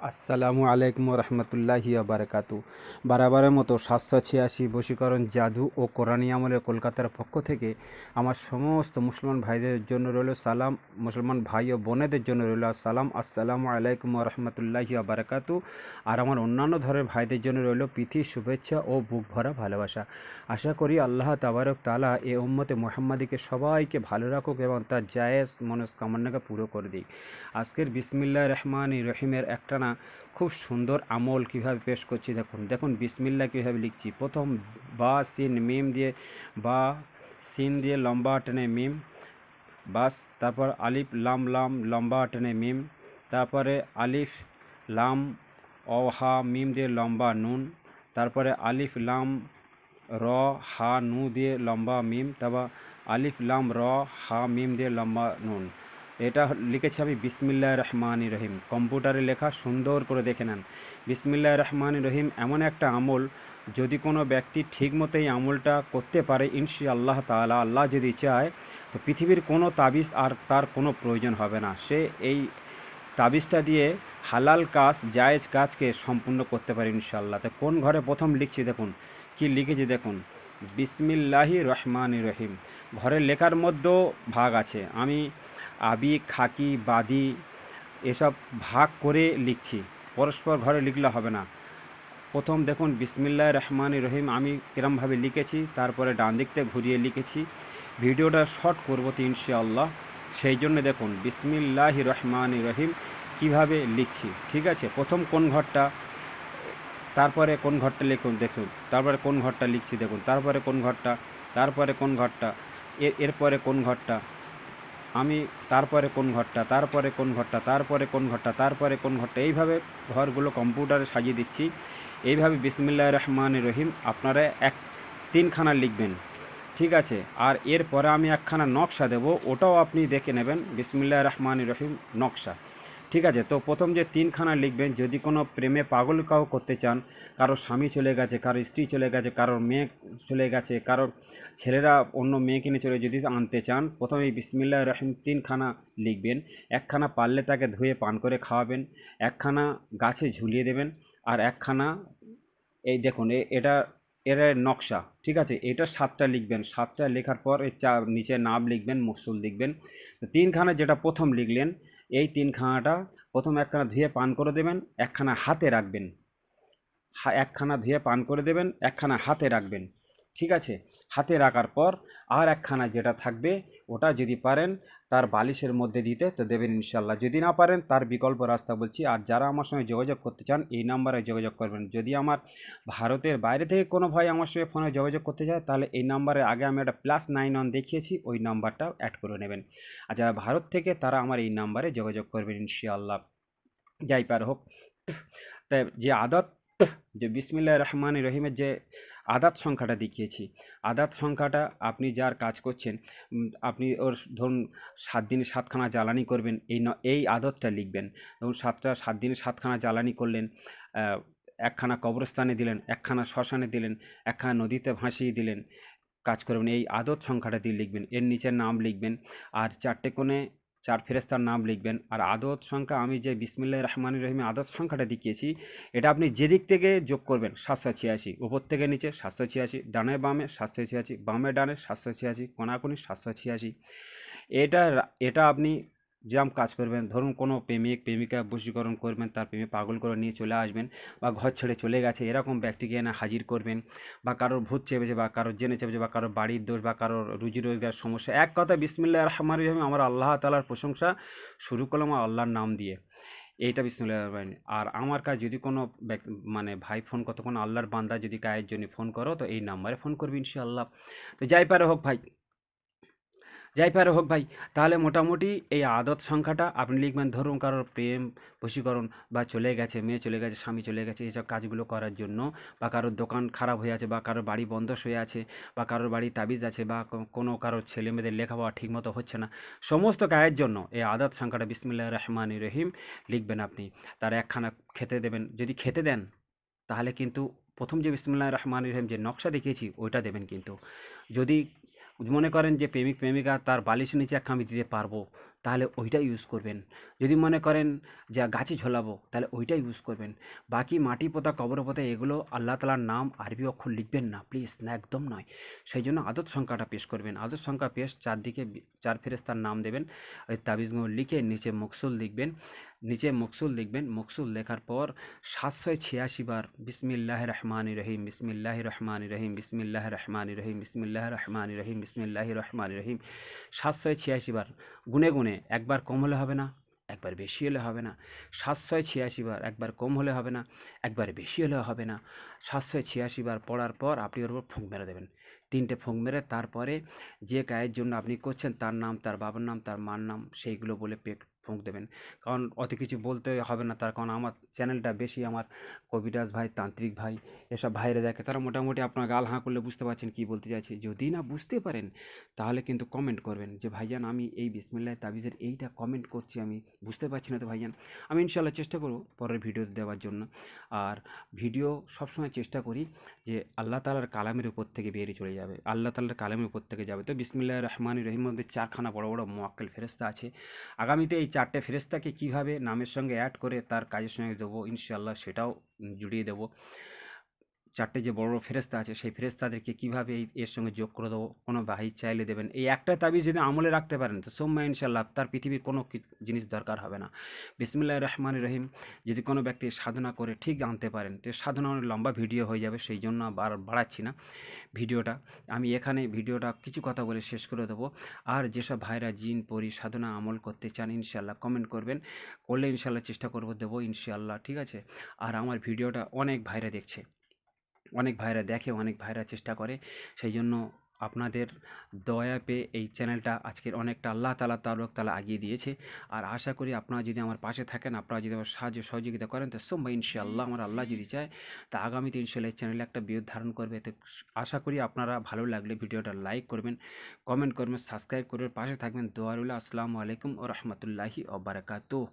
আসসালামু আলাইকুম রহমতুল্লাহি বারাকাতু বারাবারের মতো সাতশো ছিয়াশি বশীকরণ জাদু ও কোরআনী আমলের কলকাতার পক্ষ থেকে আমার সমস্ত মুসলমান ভাইদের জন্য রইল সালাম, মুসলমান ভাই ও বোনেদের জন্য রইল সালাম, আসসালামু আলাইকুম রহমতুল্লাহি বারাকাতু আর আমার অন্যান্য ধরনের ভাইদের জন্য রইল প্রীতি, শুভেচ্ছা ও বুক ভরা ভালোবাসা। আশা করি আল্লাহ তাবারক তালা এ উম্মতে মোহাম্মদীকে সবাইকে ভালো রাখুক এবং তার জায়েজ মনস্কামনাকে পুরো করে দিক। আজকের বিসমিল্লাহ রহমান রহিমের একটানা খুব সুন্দর আমল কীভাবে পেশ করছি দেখুন দেখুন বিসমিল্লাহ কীভাবে লিখছি। প্রথম বা, সিন, মিম দিয়ে, বা, সিন দিয়ে লম্বা টেনে মিম, বাস, তারপর আলিফ, লাম লাম, লম্বা টেনে মিম, তারপরে আলিফ, লাম, অ, হা, মিম দিয়ে লম্বা নুন, তারপরে আলিফ, লাম, র, হা, নু দিয়ে লম্বা মিম, তারপর আলিফ, লাম, র, হা, মিম দিয়ে লম্বা নুন। এটা লিখেছি আমি বিসমিল্লাহ রহমান রহিম। কম্পিউটারে লেখা সুন্দর করে দেখে নেন। বিসমিল্লাহ রহমান রহিম এমন একটা আমল, যদি কোনো ব্যক্তি ঠিক মতো এই আমলটা করতে পারে ইনশি আল্লাহ তালা আল্লাহ যদি চায়, তো পৃথিবীর কোনো তাবিজ আর তার কোনো প্রয়োজন হবে না। সে এই তাবিজটা দিয়ে হালাল কাজ, জায়েজ কাজকে সম্পূর্ণ করতে পারে ইনশাল্লাহ তো কোন ঘরে প্রথম লিখছি দেখুন, কি লিখেছি দেখুন? বিসমিল্লাহি রহমান রহিম। ঘরের লেখার মধ্যেও ভাগ আছে। আমি আবি, খাকি, বাদি এসব ভাগ করে লিখছি। পরস্পর ঘরে লিখলে হবে না। প্রথম দেখুন বিসমিল্লাহ রহমান রহিম, আমি কিরমভাবে লিখেছি, তারপরে ডান দিকতে ঘুরিয়ে লিখেছি। ভিডিওটা শর্ট করব তো ইনশাআল্লাহ। সেই জন্য দেখুন বিসমিল্লাহ রহমান রহিম কীভাবে লিখছি, ঠিক আছে? প্রথম কোন ঘরটা, তারপরে কোন ঘরটা লিখুন, দেখুন। তারপরে কোন ঘরটা লিখছি, দেখুন। তারপরে কোন ঘরটা, তারপরে কোন ঘরটা এরপরে কোন ঘরটা আমি তারপরে কোন ঘরটা, তারপরে কোন ঘরটা, তারপরে কোন ঘরটা, তারপরে কোন ঘরটা, এইভাবে ঘরগুলো কম্পিউটারে সাজিয়ে দিচ্ছি। এইভাবে বিসমিল্লা রহমান রহিম আপনারা এক তিনখানা লিখবেন, ঠিক আছে? আর এরপরে আমি একখানা নকশা দেব, ওটাও আপনি দেখে নেবেন। বিসমিল্লা রহমান রহিম নকশা। ঠিক আছে, তো প্রথম যে তিনখানা লিখবেন, যদি কোনো প্রেমে পাগল কাউ করতে চান, কারও স্বামী চলে গেছে, কারও স্ত্রী চলে গেছে কারোর মেয়ে চলে গেছে কারোর ছেলেরা অন্য মেয়ে কিনে চলে যদি আনতে চান, প্রথমে বিসমিল্লাহ রহিম তিনখানা লিখবেন। একখানা পারলে তাকে ধুয়ে পান করে খাওয়াবেন, একখানা গাছে ঝুলিয়ে দেবেন, আর একখানা এই দেখুন এটা, এর নকশা, ঠিক আছে, এটা সাতটা লিখবেন। সাতটা লেখার পর এর চা, নিচে নাম লিখবেন মসুল লিখবেন। তিনখানা যেটা প্রথম লিখলেন এই তিনখানাটা প্রথম একখানা ধুয়ে পান করে দেবেন, একখানা হাতে রাখবেন। একখানা ধুয়ে পান করে দেবেন, একখানা হাতে রাখবেন। ঠিক আছে? হাতে রাখার পর আর একখানা যেটা থাকবে, ওটা যদি পারেন তার বালিশের মধ্যে দিতে তো দেবেন ইনশাল্লাহ যদি না পারেন, তার বিকল্প রাস্তা বলছি। আর যারা আমার সঙ্গে যোগাযোগ করতে চান, এই নাম্বারে যোগাযোগ করবেন। যদি আমার ভারতের বাইরে থেকে কোনো ভাই আমার সঙ্গে ফোনে যোগাযোগ করতে চায়, তাহলে এই নাম্বারে আগে আমি একটা প্লাস নাইন ওয়ান দেখিয়েছি, ওই নাম্বারটা অ্যাড করে নেবেন। আর যারা ভারত থেকে, তারা আমার এই নাম্বারে যোগাযোগ করবেন ইনশাআল্লাহ। যাই পার হোক। তাই যে আদত, যে বিসমিল্লাহ রহমান রহিমের যে আদাত সংখ্যাটা দেখিয়েছি। আদাত সংখ্যাটা আপনি যার কাজ করছেন আপনি ওর ধরুন সাত দিনে সাতখানা জ্বালানি করবেন, এই ন, এই আদতটা লিখবেন। ধরুন সাতটা, সাত দিনে সাতখানা জ্বালানি করলেন একখানা কবরস্থানে দিলেন, একখানা শ্মশানে দিলেন, একখানা নদীতে ভাসিয়ে দিলেন, কাজ করবেন, এই আদত সংখ্যাটা দিয়ে লিখবেন। এর নিচে নাম লিখবেন, আর চারটে কোণে চার ফেরেস্তার নাম লিখবেন। আর আদত সংখ্যা আমি যে বিসমিল্লা রহমান রহিমে আদত সংখ্যাটা দেখিয়েছি, এটা আপনি যেদিক থেকে যোগ করবেন, সাতশো ছিয়াশি, উপর থেকে নিচে সাতশো ছিয়াশি, ডানে বামে সাতশো ছিয়াশি, বামে ডানে সাতশো ছিয়াশি, কোনাকুনি সাতশো ছিয়াশি। এটা এটা আপনি যেরকম কাজ করবেন, ধরুন কোনো প্রেমিক, প্রেমিকা বশীকরণ করবেন, তার প্রেমে পাগল করে নিয়ে চলে আসবেন বা ঘর ছেড়ে চলে গেছে, এরকম ব্যক্তিকে এনে হাজির করবেন বা কারোর ভূত চেপেছে বা কারোর জেনে চেপেছে বা কারোর বাড়ির দোষ বা কারোর রুজি রোজগার সমস্যা। এক কথা বিসমিল্লাহ রহমান রহিম, আমার আল্লাহ তালার প্রশংসা শুরু করলাম আল্লাহর নাম দিয়ে। এইটা বিসমিল্লাহ রহমান আর আমার কাছে যদি কোনো মানে ভাই ফোন করতো, কোনো আল্লাহর বান্দা যদি কায়ের জন্য ফোন করো, তো এই নাম্বারে ফোন করবি ইনশাআল্লাহ। তো যাই পারে হোক ভাই। যাই পারে হোক ভাই, তাহলে মোটামুটি এই আদত সংখ্যাটা আপনি লিখবেন। ধরুন কারোর প্রেম, বশীকরণ বা চলে গেছে, মেয়ে চলে গেছে, স্বামী চলে গেছে এইসব কাজগুলো করার জন্য বা কারোর দোকান খারাপ হয়ে আছে বা কারোর বাড়ি বন্ধ হয়ে আছে বা কারোর বাড়ি তাবিজ আছে বা কোনো কারোর ছেলে মেয়েদের লেখাপড়া ঠিকমতো হচ্ছে না, সমস্ত কাজের জন্য এই আদত সংখ্যাটা বিসমিল্লাহ রহমান রহিম লিখবেন আপনি। তার একখানা খেতে দেবেন। যদি খেতে দেন, তাহলে কিন্তু প্রথম যে বিসমুল্লাহ রহমান রহিম যে নকশা দেখিয়েছি, ওইটা দেবেন কিন্তু। যদি মনে করেন যে প্রেমিক প্রেমিকা তার বালিশের নিচে এক আমি দিতে পারব। তাহলে ওইটা ইউজ করবেন। যদি মনে করেন যে গাছে ঝোলাবো, তাহলে ওইটা ইউজ করবেন। বাকি মাটি পোতা, কবর পোতা, এগুলো আল্লাহ তালার নাম আরবি অক্ষর লিখবেন না প্লিজ না, একদম নয়। সেই জন্য আদত সংখ্যাটা পেশ করবেন। আদত সংখ্যা পেশ চারদিকে চার ফেরেস্তার নাম দেবেন। ওই তাবিজগুলো লিখে নিচে মকসুল লিখবেন। নিচে মকসুল লিখবেন। মকসুল লেখার পর সাতশো ছিয়াশি বার বিসমিল্লাহ রহমান রহিম, বিসমিল্লাহ রহমান রহিম, বিসমিল্লাহ রহমান রহিম, বিসমিল্লাহ রহমান রহিম, বিসমিল্লাহ রহমান রহিম। সাতশো ছিয়াশি বার গুনে গুনে একবার কম হলে হবে না, একবার বেশি হলে হবে না। সাতশো ছিয়াশি বার একবার কম হলে হবে না, একবার বেশি হলে হবে না। সাতশো ছিয়াশি বার পড়ার পর আপনি ওর উপর ফুঁক মেরে দেবেন। তিনটে ফুঁক মেরে তারপরে যে গায়ের জন্য আপনি করছেন, তার নাম, তার বাবার নাম, তার মার নাম, সেইগুলো বলে পেট ফুঁক দেবেন। কারণ অত কিছু বলতে হবে না। তার কারণ আমার চ্যানেলটা বেশি আমার কবিরাজ ভাই, তান্ত্রিক ভাই এসব ভাইরে দেখে তারা মোটামুটি আপনার গাল হাঁ করলে বুঝতে পারছেন কী বলতে চাইছি। যদি না বুঝতে পারেন, তাহলে কিন্তু কমেন্ট করবেন যে, ভাইজান, আমি এই বিসমিল্লাহ তাবিজের এইটা কমেন্ট করছি, আমি বুঝতে পারছি না তো ভাইজান। আমি ইনশাল্লাহ চেষ্টা করব পরের ভিডিও দেওয়ার জন্য। আর ভিডিও সবসময় চেষ্টা করি যে, আল্লাহ তালার কালামের উপর থেকে বেরিয়ে চলে যাবে। আল্লাহ তালার কালামের উপর থেকে যাবে। তো বিসমিল্লাহ রহমান রহিম মধ্যে চারখানা বড় বড় মোয়াক্কেল ফেরেস্তা আছে। আগামীতে এই চারটে ফেরেস্তাকে কীভাবে নামের সঙ্গে অ্যাড করে তার কাজের সঙ্গে দেবো ইনশাল্লাহ সেটাও জুড়িয়ে দেবো। চারটে যে বড় বড় ফেরেস্তা আছে, সেই ফেরেস্তাদেরকে কীভাবে এর সঙ্গে যোগ করে দেবো? কোনো ভাই চাইলে দেবেন। এই একটা তাবিজ যদি আমলে রাখতে পারেন, তো সোম্মা ইনশাল্লাহ তার পৃথিবীর কোনো জিনিস দরকার হবে না। বিসমিল্লাহ রহমান রহিম। যদি কোনো ব্যক্তি সাধনা করে ঠিক আনতে পারেন, তো সাধনা অনেক লম্বা ভিডিও হয়ে যাবে, সেই জন্য বার বাড়াচ্ছি না ভিডিওটা। আমি এখানে ভিডিওটা কিছু কথা বলে শেষ করে দেবো। আর যেসব ভাইরা জিন, পরি সাধনা আমল করতে চান ইনশাল্লাহ কমেন্ট করবেন। করলে ইনশাল্লাহ চেষ্টা করব, দেবো ইনশাল্লাহ ঠিক আছে? আর আমার ভিডিওটা অনেক ভাইরা দেখছে। অনেক ভাইরা দেখে, অনেক ভাইরা চেষ্টা করে। সেই জন্য আপনাদের দয়া পেয়ে এই চ্যানেলটা আজকের অনেকটা আল্লাহ তালা তালক তালা আগিয়ে দিয়েছে। আর আশা করি আপনারা যদি আমার পাশে থাকেন, আপনারা যদি আমার সাহায্য, সহযোগিতা করেন, তো সোম্বা ইনশাআল্লাহ আমার আল্লাহ যদি চায়, তা আগামীতে ইনশাল্লাহ এই চ্যানেলে একটা বিয়োগ ধারণ করবে। তো আশা করি আপনারা ভালো লাগলে ভিডিওটা লাইক করবেন, কমেন্ট করবেন, সাবস্ক্রাইব করবেন, পাশে থাকবেন। দোয়ারুল্লাহ আসসালামু আলাইকুম ও রহমতুল্লাহি ওবরাকাতুহ